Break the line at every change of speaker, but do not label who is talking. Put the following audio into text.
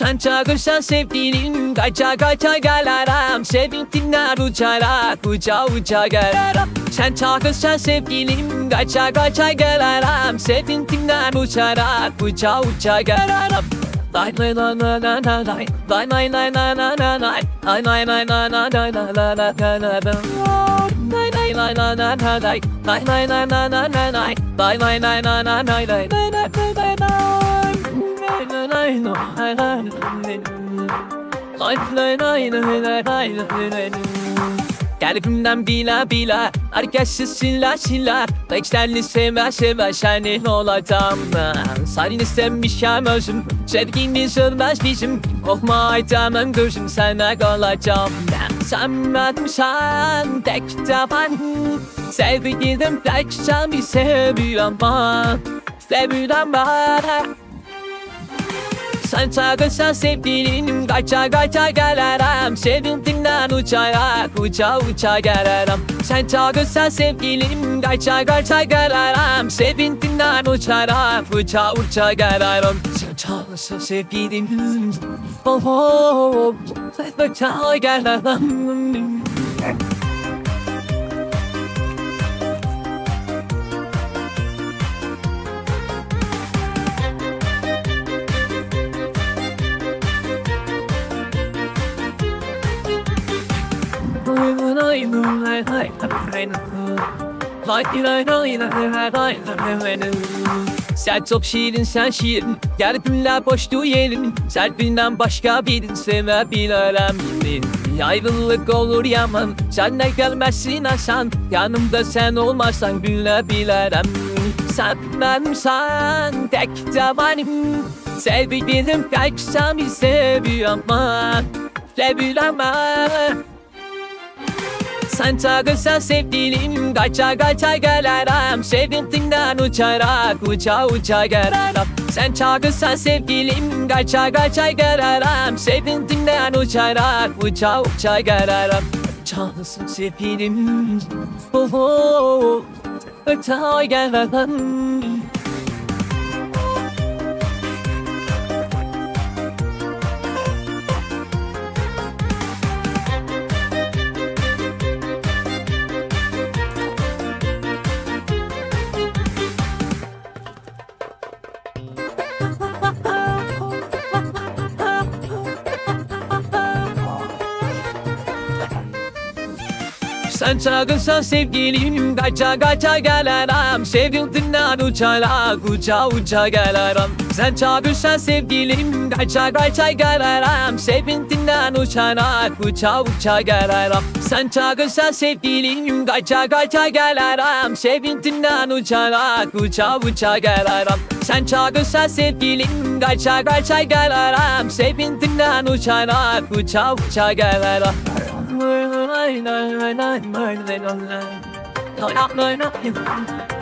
Sen çağırsan sevdiğin kaça kaça gelirim Sevintinler uçarak uça uça gelirim Sen çağırsan sevdiğin kaça kaça gelirim Sevintinler uçarak uça uça lay lay lay lay lay Lay lay lay lay lay lay lay Lay lay lay lay lay lay lay lay lay lay lay lay Lay lay lay lay lay lay lay Lay lay lay lay lay lay lay Lay lay lay lay lay lay lay Lay lay lay lay lay Kalbimden bila bila Herkesi silah silah Beklerli seve seve Senin olacağım Senin istemişim özüm Sevgini sürmez bizim. Korkma aytamın gözüm Sana kalacağım benim sen Tek taban. Sevgilim tek sen bir seviyorum ben. Seviyorum ben sen çağırsan sevgilinim Kaça kaça gelirim Sevindiğinden uçarak uça uça gelirim Sen çağırsan sevgilinim Kaça kaça gelirim Sevindiğinden uçarak uça uça gelirim Sen çağırsan sevgilim Oh oh oh Sen kaça gelirim Sen çok şirin sen şirin Kalbimle boş duyelim. Serpinden başka birini sevebilirim ayrılık olur yaman. Sen de gelmezsin Hasan. Yanımda sen olmazsan gülebilirim Sen benim sen tek tabanım Sevgilim pek seni seviyorum Seviyorum sen Santiago'sa sevdiğim Kaça kaça gelerim Sevindiğinden uçarak Uça uça gelerim Santiago'sa sevdiğim Kaça kaça gelerim Sevindiğinden uçarak Uça uça gelerim Çalsın sevgilim. Oh oh, oh. Öte gelerim Sen çağırsan sevgilim Kaça kaça gelirim Sevindiğinden uçarak Uça uça gelirim Sen çağırsan sevgilim Kaça kaça gelirim Sevindiğinden uçarak Uça uça gelirim Sen çağırsan sevgilim Kaça kaça gelirim Sevindiğinden uçarak Uça uça gelirim Sen çağırsan sevgilim Kaça kaça gelirim Sevindiğinden uçarak Uça uça gelirim Lay lay lay lay lay lay lay lay. Lay lay lay lay.